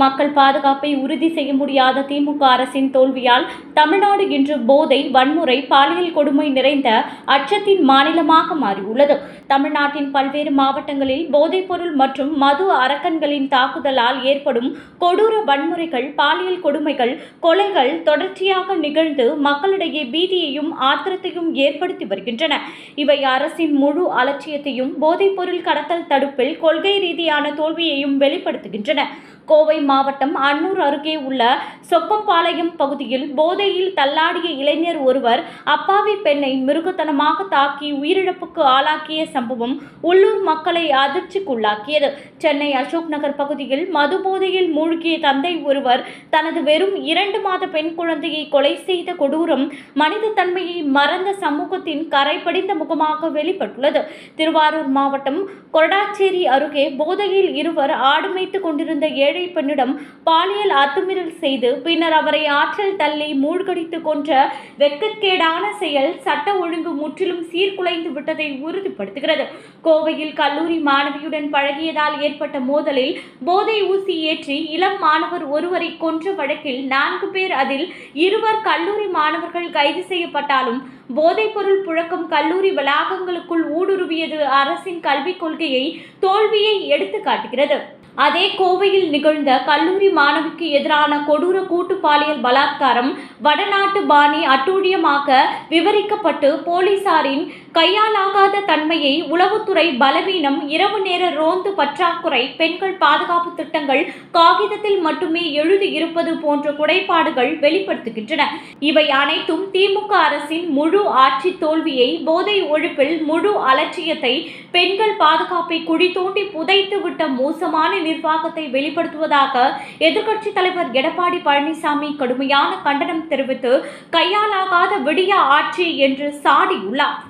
மக்கள் பாதுகாப்பை உறுதி செய்ய முடியாத திமுக அரசின் தோல்வியால் தமிழ்நாடு இன்று போதை வன்முறை பாலியல் கொடுமை நிறைந்த அச்சத்தின் மாநிலமாக மாறியுள்ளது. தமிழ்நாட்டின் பல்வேறு மாவட்டங்களில் போதைப்பொருள் மற்றும் மது அரக்கன்களின் தாக்குதலால் ஏற்படும் கொடூர வன்முறைகள் பாலியல் கொடுமைகள் கொலைகள் தொடர்ச்சியாக நிகழ்ந்து மக்களிடையே பீதியையும் ஆத்திரத்தையும் ஏற்படுத்தி வருகின்றன. இவை அரசின் முழு அலட்சியத்தையும் போதைப்பொருள் கடத்தல் தடுப்பில் கொள்கை ரீதியான தோல்வியையும் வெளிப்படுத்துகின்றன. கோவை மாவட்டம் அன்னூர் அருகே உள்ள சொப்பம்பாளையம் பகுதியில் போதையில் தள்ளாடிய இளைஞர் ஒருவர் அப்பாவி பெண்ணை மிருகத்தனமாக தாக்கி உயிரிழப்புக்கு ஆளாக்கிய சம்பவம் உள்ளூர் மக்களை அதிர்ச்சிக்குள்ளாக்கியது. சென்னை அசோக் நகர் பகுதியில் மது போதையில் மூழ்கிய தந்தை ஒருவர் தனது வெறும் இரண்டு மாத பெண் குழந்தையை கொலை செய்த கொடூரம் மனித தன்மையை மறந்த சமூகத்தின் கரைபடிந்த முகமாக வெளிப்பட்டுள்ளது. திருவாரூர் மாவட்டம் கொரடாச்சேரி அருகே போதையில் இருவர் ஆடு கொண்டிருந்த ஏழை பெண்ணிடம் பாலியல் அத்துமீறல் செய்து பின்னர் அவரை ஆற்றல் தள்ளி மூழ்கடித்து கொன்ற வெக்கக்கேடான செயல் சட்ட ஒழுங்கு முற்றிலும் சீர்குலைந்து விட்டதை உறுதிப்படுத்துகிறது. கோவையில் கல்லூரி மாணவியுடன் பழகியதால் ஏற்பட்ட மோதலில் போதை ஊசி ஏற்றி இளம் மாணவர் ஒருவரை கொன்ற வழக்கில் நான்கு பேர் அதில் இருவர் கல்லூரி மாணவர்கள் கைது செய்யப்பட்டாலும் போதைப்பொருள் புழக்கம் கல்லூரி வளாகங்களுக்குள் ஊடுருவியது அரசின் கல்விக் கொள்கையை தோல்வியை எடுத்து காட்டுகிறது. அதே கோவையில் நிகழ்ந்த கல்லூரி மாணவிக்கு எதிரான கொடூர கூட்டு பாலியல் பலாத்காரம் வடநாட்டு பாணி அட்டூழியமாக விவரிக்கப்பட்டு போலீசாரின் கையாலாகாத தன்மையை உளவுத்துறை பலவீனம் இரவு நேர ரோந்து பற்றாக்குறை பெண்கள் பாதுகாப்பு திட்டங்கள் காகிதத்தில் மட்டுமே எழுதி இருப்பது போன்ற குறைபாடுகள் வெளிப்படுத்துகின்றன. இவை அனைத்தும் திமுக அரசின் முழு ஆட்சி தோல்வியை போதை ஒழிப்பில் முழு அலட்சியத்தை பெண்கள் பாதுகாப்பை குடி தோண்டி புதைத்துவிட்ட மோசமான நிர்வாகத்தை வெளிப்படுத்துவதாக எதிர்க்கட்சித் தலைவர் எடப்பாடி பழனிசாமி கடுமையான கண்டனம் தெரிவித்து கையாலாகாத விடிய ஆட்சி என்று சாடியுள்ளார்.